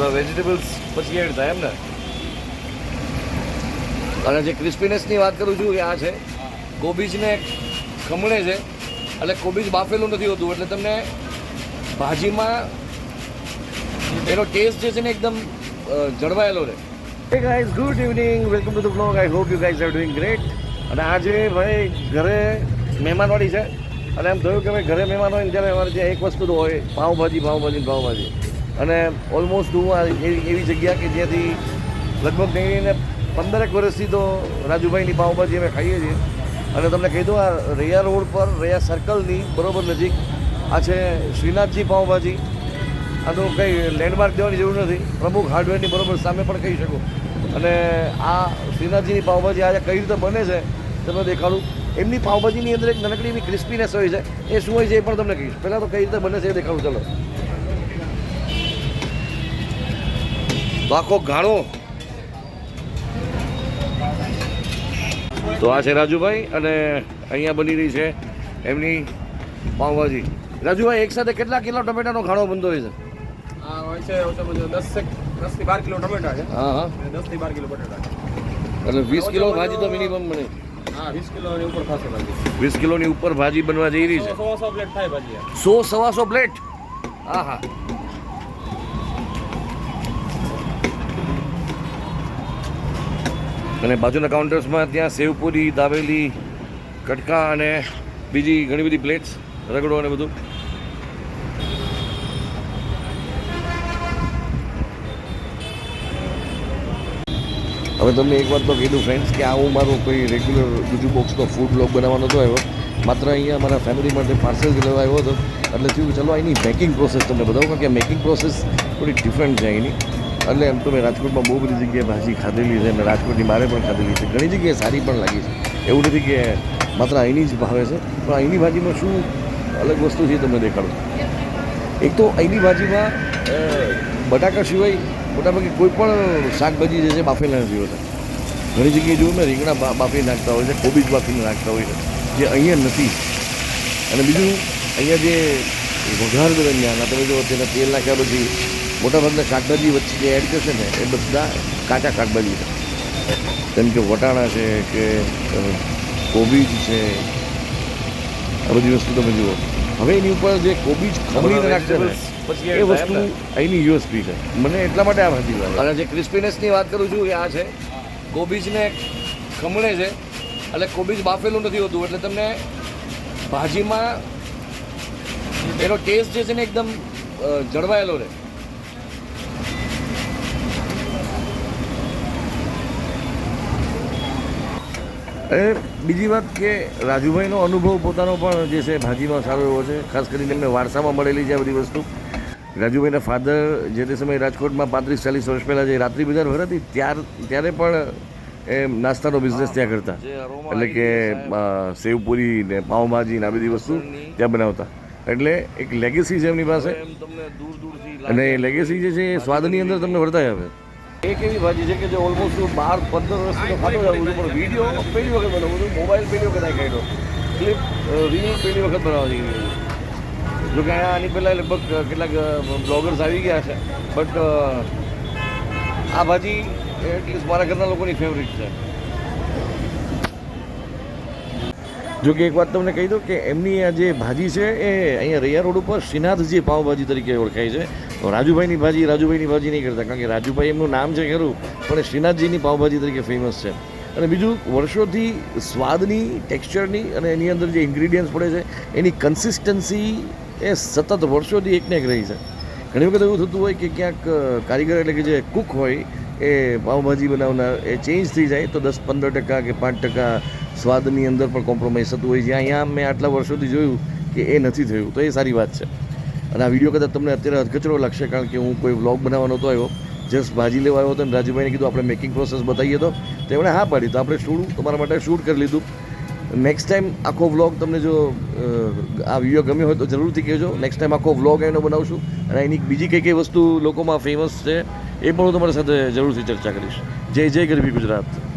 બધા વેજીટેબલ્સ પછી એડ થાય એમ ને અને જે ક્રિસ્પીનેસની વાત કરું છું કે આ છે. કોબીજને ખમણે છે. એટલે કોબીજ બાફેલું નથી હોતું, એટલે તમને ભાજીમાં એનો ટેસ્ટ જે છે ને એકદમ જળવાયેલો રહે. Hey guys good evening welcome to the blog I hope you guys are doing great અને આજે ભાઈ ઘરે મહેમાનવાળી છે. અને એમ થયું કે ભાઈ ઘરે મહેમાન હોય ને ત્યારે અમારે ત્યાં એક વસ્તુ તો હોય, પાઉંભાજી પાઉંભાજી પાઉંભાજી. અને ઓલમોસ્ટ હું આ એવી એવી જગ્યા કે જ્યાંથી લગભગ નહીં પંદરેક વર્ષથી તો રાજુભાઈની પાઉંભાજી અમે ખાઈએ છીએ. અને તમને કહી દઉં, આ રૈયા રોડ પર, રૈયા સર્કલની બરોબર નજીક આ છે શ્રીનાથજી પાઉંભાજી. આનું કંઈ લેન્ડમાર્ક દેવાની જરૂર નથી. પ્રમુખ હાર્ડવેરની બરોબર સામે પણ કહી શકો. અને આ શ્રીનાથજીની પાઉંભાજી આજે કઈ રીતે બને છે તમને દેખાડું. એમની પાઉંભાજીની અંદર એક નાનકડી એવી ક્રિસ્પીનેસ હોય છે. એ શું હોય છે એ પણ તમને કહીશ. પહેલાં તો કઈ રીતે બને છે એ દેખાડું, ચલો. તો આખો ઘાણો તો આ છે રાજુભાઈ અને અહીંયા બની રહી છે એમની પાઉંભાજી. રાજુભાઈ એક સાથે કેટલા કિલો ટમેટાનો ઘાણો બનતો હોય છે? આ હોય છે દસથી બાર કિલો ટમેટા છે. હા હા. દસથી બાર કિલો બટાટા એટલે વીસ કિલો ભાજી તો મિનિમમ બને. હા વીસ કિલો ઉપર થશે ભાજી. વીસ કિલોની ઉપર ભાજી બનવા જઈ રહી છે. સો સો પ્લેટ થાય ભાજી આ. સો પ્લેટ હા હા અને બાજુના કાઉન્ટર્સમાં ત્યાં સેવપુરી, દાબેલી, કટકા અને બીજી ઘણી બધી પ્લેટ્સ રગડો અને બધું. હવે તમને એક વાત તો કીધું ફ્રેન્ડ્સ કે આ હું મારું કોઈ રેગ્યુલર બીજું બોક્સનો ફૂડ બ્લોગ બનાવવાનો હતો આવ્યો. માત્ર અહીંયા મારા ફેમિલી માટે પાર્સલ લેવા આવ્યો હતો. એટલે થયું ચલો એની મેકિંગ પ્રોસેસ તમને બતાવું, કારણ કે મેકિંગ પ્રોસેસ થોડી ડિફરન્ટ છે એની એટલે એમ તો મેં રાજકોટમાં બહુ બધી જગ્યાએ ભાજી ખાધેલી છે અને રાજકોટની મારે પણ ખાધેલી છે. ઘણી જગ્યાએ સારી પણ લાગી છે. એવું નથી કે માત્ર અહીંની જ ભાવે છે, પણ અહીંની ભાજીમાં શું અલગ વસ્તુ છે એ તમને દેખાડું. એક તો અહીંની ભાજીમાં બટાકા સિવાય મોટાભાગે કોઈ પણ શાકભાજી જે છે બાફેલા નથી હોતા. ઘણી જગ્યાએ જોયું મેં, રીંગણા બાફી નાખતા હોય છે, કોબીજ બાફીને નાખતા હોય છે, જે અહીંયા નથી. અને બીજું, અહીંયા જે વઘાર દરમિયાન તમે જો તેના તેલ નાખ્યા પછી મોટાભાગના શાકભાજી વચ્ચે જે એડ થશે ને એ બધા કાચા શાકભાજી છે. જેમ કે વટાણા છે કે કોબીજ છે. આ બધી વસ્તુ તમે જુઓ. હવે એની ઉપર જે કોબીજ ખમણીને નાખશે ને પછી એ વસ્તુ અહીંની યુએસપી છે. મને એટલા માટે આ ભાજી લાગે. અને જે ક્રિસ્પીનેસની વાત કરું છું એ આ છે. કોબીજને ખમણે છે એટલે કોબીજ બાફેલું નથી હોતું એટલે તમને ભાજીમાં એનો ટેસ્ટ જે છે ને એકદમ જળવાયેલો રહે. અને બીજી વાત કે રાજુભાઈનો અનુભવ પોતાનો પણ જે છે ભાજીમાં સારો એવો છે. ખાસ કરીને એમને વારસામાં મળેલી છે આ બધી વસ્તુ. રાજુભાઈના ફાધર જે તે સમયે રાજકોટમાં પાંત્રીસ ચાલીસ વર્ષ પહેલાં જે રાત્રિ બજાર ભરાતી ત્યાર ત્યારે પણ એ નાસ્તાનો બિઝનેસ ત્યાં કરતા. એટલે કે સેવપુરી ને પાઉંભાજી ને આ બધી વસ્તુ ત્યાં બનાવતા. એટલે એક લેગેસી છે એમની પાસે. અને એ લેગેસી જે છે એ સ્વાદની અંદર તમને વર્તાય આવે. એક એવી ભાજી છે કે જે ઓલમોસ્ટ બાર, પંદર વર્ષથી ખાતો જાઉં છું, પણ વીડિયો પહેલી વખત બનાવું છું મોબાઈલ પહેલી વખત આ કાઢ્યો ક્લિપ રીલ પહેલી વખત બનાવવા જઈ રહી છું. જો કે અહીંયા આની પહેલાં લગભગ કેટલાક બ્લોગર્સ આવી ગયા છે બટ આ ભાજી એટલીસ્ટ મારા ઘરના લોકોની ફેવરિટ છે. જો કે એક વાત તમને કહી દઉં કે એમની આ જે ભાજી છે એ અહીંયા રૈયા રોડ ઉપર શ્રીનાથજી પાવભાજી તરીકે ઓળખાય છે. રાજુભાઈની ભાજી રાજુભાઈની ભાજી નહીં કરતા, કારણ કે રાજુભાઈ એમનું નામ છે ખરું, પણ એ શ્રીનાથજીની પાવભાજી તરીકે ફેમસ છે. અને બીજું, વર્ષોથી સ્વાદની ટેક્સચરની અને એની અંદર જે ઇન્ગ્રીડિયન્ટ્સ પડે છે, એની કન્સિસ્ટન્સી એ સતત વર્ષોથી એકને એક રહી છે. ઘણી વખત એવું થતું હોય કે ક્યાંક કારીગર એટલે કે જે કુક હોય એ પાવભાજી બનાવનાર એ ચેન્જ થઈ જાય તો દસ પંદર ટકા કે પાંચ ટકા સ્વાદની અંદર પણ કોમ્પ્રોમાઇઝ થતું હોય જ્યાં અહીંયા મેં આટલા વર્ષોથી જોયું કે એ નથી થયું. તો એ સારી વાત છે. અને આ વીડિયો કદાચ તમને અત્યારે અધકચરો લાગશે કારણ કે હું કોઈ વ્લોગ બનાવવાનો હતો આવ્યો જસ્ટ ભાજી લેવા આવ્યો હતો અને રાજુભાઈને કીધું આપણે મેકિંગ પ્રોસેસ બતાવીએ તો. તો એમણે હા પાડી. તો આપણે શૂટ તમારા માટે શૂટ કરી લીધું. નેક્સ્ટ ટાઈમ આખો વ્લોગ તમને જો આ વીડિયો ગમ્યો હોય તો જરૂરથી કહેજો. નેક્સ્ટ ટાઈમ આખો વ્લોગ એનો બનાવશું. અને એની બીજી કઈ કઈ વસ્તુ લોકોમાં ફેમસ છે? એ પણ હું તમારી સાથે જરૂરથી ચર્ચા કરીશ. જય જય ગરબી ગુજરાત.